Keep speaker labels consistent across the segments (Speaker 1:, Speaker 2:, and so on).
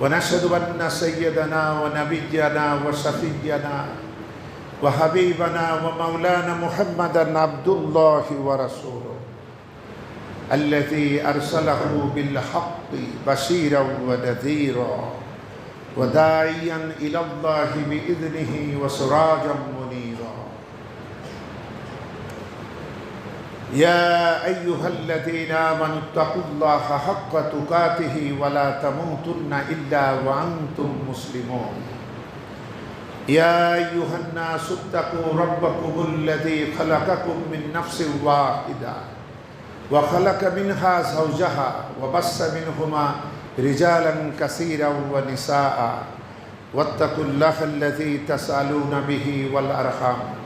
Speaker 1: ونشهد أن سيدنا ونبينا وشفينا وحبيبنا ومولانا محمدا عبد الله ورسوله الذي أرسله بالحق بشيرا ونذيرا وداعيا إلى الله بإذنه وسراجا يا أيها الذين آمنوا اتقوا الله حق تقاته ولا تموتن إلا وأنتم مسلمون. يا أيها الناس اتقوا ربكم الذي خلقكم من نفس واحدة وخلق منها زوجها وبس منهما رجالا كثيرا ونساء واتقوا الله الذي تسألون به والأرحام.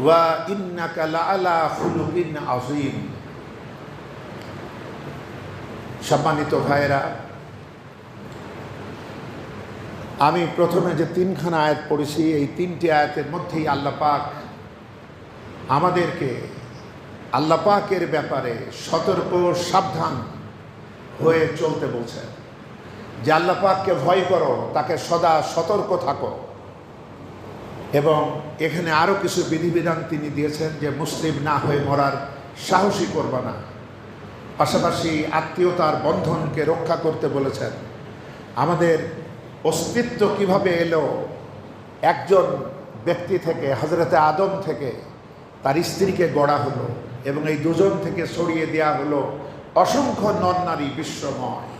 Speaker 1: ওয়া সম্মানিত ভাইরা আমি প্রথমে যে তিনখানা আয়াত পড়েছি, এই তিনটি আয়াতের মধ্যেই আল্লাহ পাক আমাদেরকে, আল্লাহ পাকের ব্যাপারে সতর্ক, সাবধান হয়ে চলতে বলছেন। যে আল্লাপাককে ভয় করো, তাকে সদা সতর্ক থাকো। এবং এখানে আরও কিছু বিধিবিধান তিনি দিয়েছেন যে মুসলিম না হয়ে মরার সাহসী করবা না। পাশাপাশি আত্মীয়তার বন্ধনকে রক্ষা করতে বলেছেন। আমাদের অস্তিত্ব কীভাবে এলো, একজন ব্যক্তি থেকে হজরতে আদম থেকে তার স্ত্রীকে গড়া হলো এবং এই দুজন থেকে সরিয়ে দেওয়া হলো অসংখ্য নন নারী বিশ্বময়।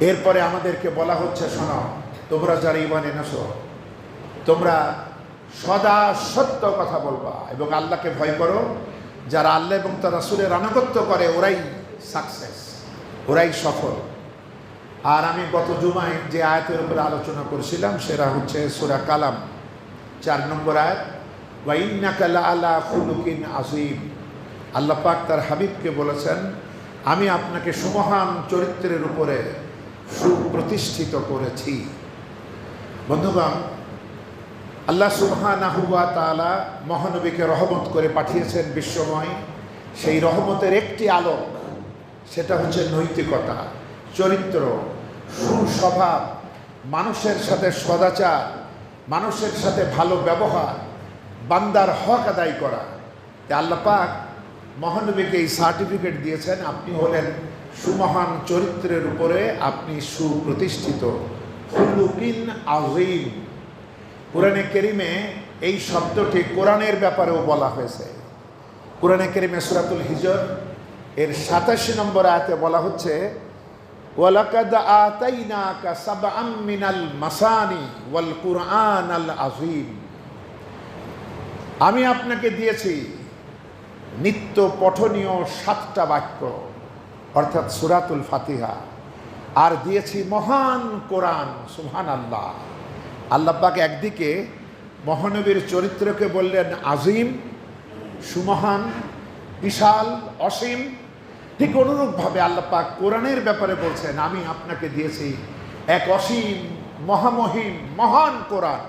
Speaker 1: এরপরে আমাদেরকে বলা হচ্ছে, শোনো, তোমরা যারা ইমান এনেছো তোমরা সদা সত্য কথা বলবা এবং আল্লাহকে ভয় করো। যারা আল্লাহ এবং তার রাসুলের আনুগত্য করে, ওরাই সাকসেস ওরাই সফল। আর আমি গত জুমায় যে আয়াতের উপরে আলোচনা করেছিলাম, সেটা হচ্ছে সুরা কালাম, চার নম্বর আয়াত। ওয়াইন্নাকালা আলা আজিম আল্লাহ পাক তার হাবিবকে বলেছেন, আমি আপনাকে সুমহান চরিত্রের উপরে সুপ্রতিষ্ঠিত করেছি। বন্ধুগণ আল্লাহ সুবহানাহুয়া তাআলা মহানবীকে রহমত করে পাঠিয়েছেন বিশ্বময়। সেই রহমতের একটি আলোক, সেটা হচ্ছে নৈতিকতা, চরিত্র, সুস্বভাব, মানুষের সাথে সদাচার, মানুষের সাথে ভালো ব্যবহার, বান্দার হক আদায় করা। আল্লাহ পাক মহানবীকে এই সার্টিফিকেট দিয়েছেন, আপনি হলেন সুমহান চরিত্রের উপরে আপনি সুপ্রতিষ্ঠিত। হুলুকিন আজিম কোরআনে কেরিমে এই শব্দটি কোরআনের ব্যাপারেও বলা হয়েছে। কোরআনে কেরিমে সুরাতুল হিজর, এর সাতাশি নম্বর আয়াতে বলা হচ্ছে মাসানি ওয়াল আমি আপনাকে দিয়েছি নিত্য পঠনীয় সাতটা বাক্য, অর্থাৎ সুরাতুল ফাতিহা, আর দিয়েছি মহান কোরআন সুহান আল্লাহ আল্লাপাক একদিকে মহানবীর চরিত্রকে বললেন আজিম, সুমহান, বিশাল, অসীম। ঠিক অনুরূপভাবে আল্লাপাক কোরআনের ব্যাপারে বলছেন, আমি আপনাকে দিয়েছি এক অসীম, মহামহিম, মহান কোরআন।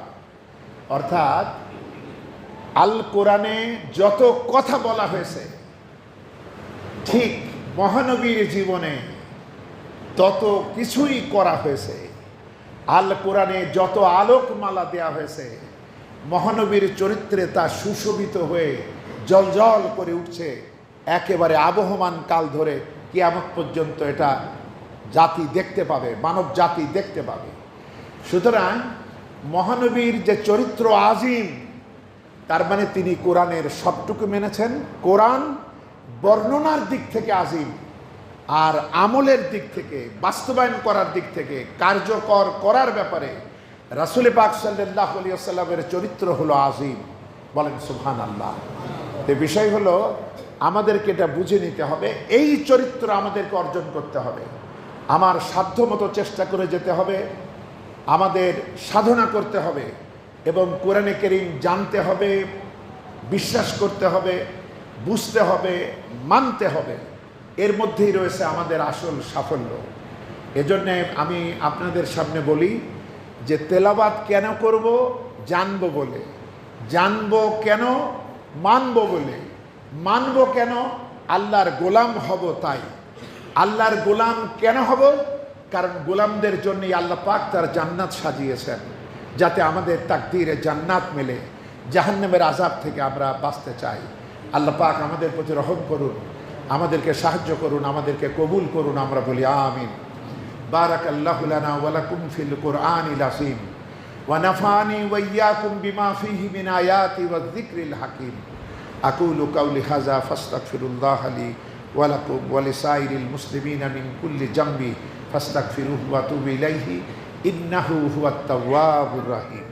Speaker 1: অর্থাৎ আল কোরআনে যত কথা বলা হয়েছে, ঠিক মহানবীর জীবনে তত কিছুই করা হয়েছে। আল কোরআনে যত আলোকমালা দেয়া হয়েছে, মহানবীর চরিত্রে তা সুশোভিত হয়ে জলজল করে উঠছে, একেবারে আবহমান কাল ধরে কিয়ামত পর্যন্ত এটা জাতি দেখতে পাবে, মানব জাতি দেখতে পাবে। সুতরাং মহানবীর যে চরিত্র আজিম, তার মানে তিনি কোরআনের সবটুকু মেনেছেন, কোরআন বর্ণনার দিক থেকে আজিম। আর আমলের দিক থেকে, বাস্তবায়ন করার দিক থেকে, কার্যকর করার ব্যাপারে রাসুল পাক সাল্লাহ আলিয়াল্লামের চরিত্র হলো আজিম বলেন সুহান আল্লাহ এ বিষয় হলো, আমাদেরকে এটা বুঝে নিতে হবে, এই চরিত্র আমাদেরকে অর্জন করতে হবে। আমার সাধ্যমতো চেষ্টা করে যেতে হবে, আমাদের সাধনা করতে হবে এবং কোরআনে কেরিম জানতে হবে, বিশ্বাস করতে হবে, বুঝতে হবে, মানতে হবে। এর মধ্যেই রয়েছে আমাদের আসল সাফল্য। এজন্যে আমি আপনাদের সামনে বলি যে তেলাবাদ কেন করব, জানব বলে। জানব কেন, মানব বলে। মানব কেন, আল্লাহর গোলাম হব তাই। আল্লাহর গোলাম কেন হব? কারণ গোলামদের জন্যই আল্লাহ পাক তার জান্নাত সাজিয়েছেন, যাতে আমাদের তাকদিরে জান্নাত মেলে, জাহান্নামের আজাব থেকে আমরা বাঁচতে চাই। আল্লাহ পাক আমাদের প্রতি রহম করুন। আমাদেরকে সাহায্য করুন আমাদেরকে কবুল করুন আমরা বলি আমিন بارك الله لنا ولكم في القرآن العظيم ونفعني وإياكم بما فيه من آيات والذكر الحكيم أقول قولي هذا فاستغفر الله لي ولكم ولسائر المسلمين من كل جنب فاستغفروه واتوبوا إليه إنه هو التواب الرحيم